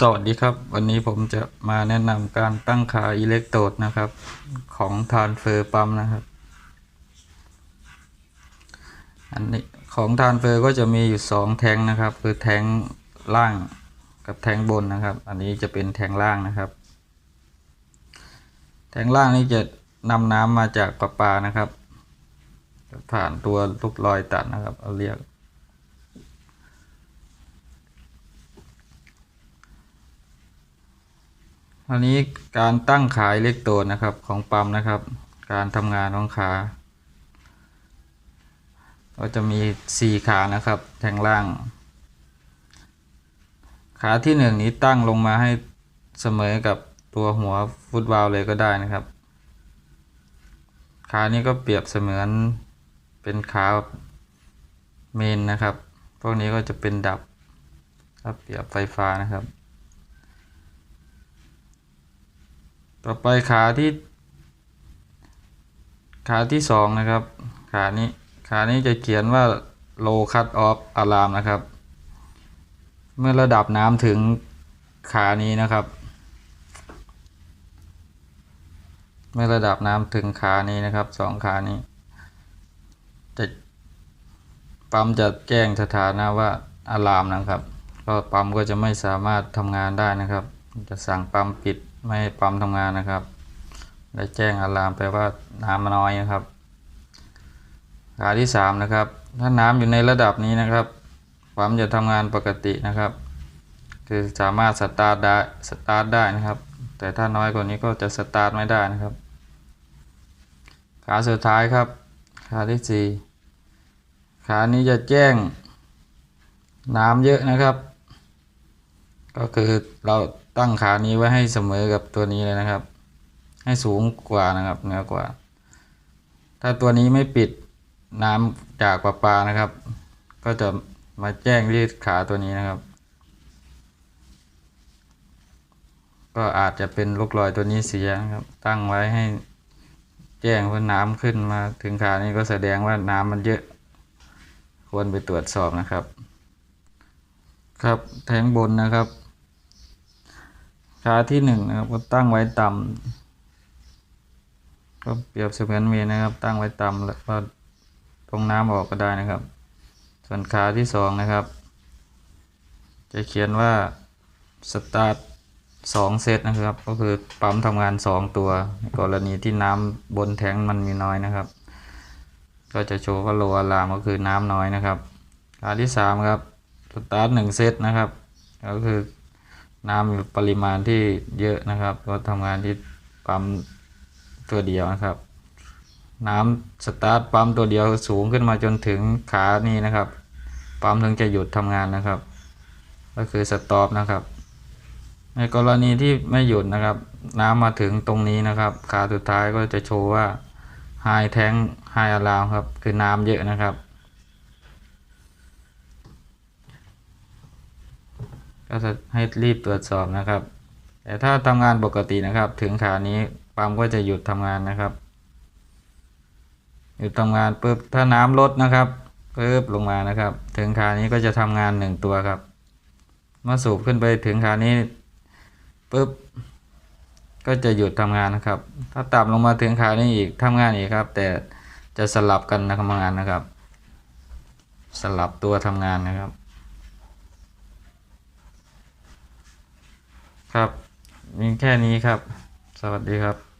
สวัสดีครับ วันนี้ผมจะมาแนะนำการตั้งขาอิเล็กโตรดนะครับ ของทานเฟอร์ปั๊มนะครับ อันนี้ของทานเฟอร์ก็จะมีอยู่สองแทงนะครับ คือแทงล่างกับแทงบนนะครับ อันนี้จะเป็นแทงล่างนะครับ แทงล่างนี่จะนำน้ำมาจากประปานะครับ ผ่านตัวลูกลอยตัดนะครับ เอาเรียก อันนี้การตั้งขาอิเล็กโตรดนะครับของปั๊มนะครับ การทำงานของขา ก็จะมีสี่ขานะครับแทงล่าง ขาที่หนึ่งนี้ตั้งลงมาให้เสมอกับตัวหัวฟุตบอลเลยก็ได้นะครับ ขานี้ก็เปรียบเสมือนเป็นขาเมนนะครับ พวกนี้ก็จะเป็นดับถ้าเปรียบไฟฟ้านะครับ ต่อไปขาที่ ขาที่สองนะครับ ขานี้ขานี้จะเขียนว่า low cut off alarm นะครับ เมื่อระดับน้ำถึงขานี้นะครับ เมื่อระดับน้ำถึงขานี้นะครับสองขานี้จะปั๊มจะแจ้งสถานะว่าอะลามนะครับ ก็ปั๊มก็จะไม่สามารถทำงานได้นะครับ จะสั่งปั๊มปิด ไม่ปั๊มทำงานนะครับและแจ้งอะลามไปว่าน้ำมันน้อยนะครับขาที่สามนะครับถ้าน้ำอยู่ในระดับนี้นะครับปั๊มจะทำงานปกตินะครับ คือสามารถสตาร์ทได้สตาร์ทได้นะครับ แต่ถ้าน้อยกว่านี้ก็จะสตาร์ทไม่ได้นะครับ ขาสุดท้ายครับ ขาที่สี่ขานี้จะแจ้งน้ำเยอะนะครับ ก็คือเรา ตั้งขานี้ไว้ให้เสมอกับตัวนี้เลยนะครับ ให้สูงกว่านะครับเหนือกว่า ถ้าตัวนี้ไม่ปิดน้ำจากประปานะครับ ก็จะมาแจ้งรีดขาตัวนี้นะครับ ก็อาจจะเป็นลูกรอยตัวนี้เสียนะครับ ตั้งไว้ให้แจ้งว่าน้ำขึ้นมาถึงขานี้ก็แสดงว่าน้ำมันเยอะ ควรไปตรวจสอบนะครับ ครับแทงบนนะครับ ขาที่หนึ่งนะครับก็ตั้งไว้ต่ำก็เปรียบเสมือนเมนนะครับ ตั้งไว้ต่ำแล้วก็ตรงน้ำออกก็ได้นะครับ ส่วนขาที่สองนะครับ จะเขียนว่าสตาร์ทสองเซตนะครับ ก็คือปั๊มทำงานสองตัว กรณีที่น้ำบนแทงมันมีน้อยนะครับ ก็จะโชว์ว่าโลอะลามก็คือน้ำน้อยนะครับขาที่สามครับสตาร์ทหนึ่งเซตนะครับ ก็คือ น้ำปริมาณที่เยอะนะครับ ก็ทำงานที่ปั๊มตัวเดียวนะครับ น้ำสตาร์ทปั๊มตัวเดียวสูงขึ้นมาจนถึงขานี้นะครับปั๊มถึงจะหยุดทำงานนะครับ ก็คือสต็อปนะครับ ในกรณีที่ไม่หยุดนะครับ น้ำมาถึงตรงนี้นะครับ ขาสุดท้ายก็จะโชว์ว่า High Tank High Alarm ครับคือน้ำเยอะนะครับ ก็จะให้รีบตรวจสอบนะครับ แต่ถ้าทำงานปกตินะครับ ถึงขานี้ปั๊มก็จะหยุดทำงานนะครับ หยุดทำงานปุ๊บถ้าน้ำลดนะครับปุ๊บลงมานะครับ ถึงขานี้ก็จะทำงานหนึ่งตัวครับ เมื่อสูบขึ้นไปถึงขานี้ปุ๊บก็จะหยุดทำงานนะครับ ถ้าต่ำลงมาถึงขานี้อีกทำงานอีกครับ แต่จะสลับกันนะทำงานนะครับ สลับตัวทำงานนะครับ ครับมีแค่นี้ครับ สวัสดีครับ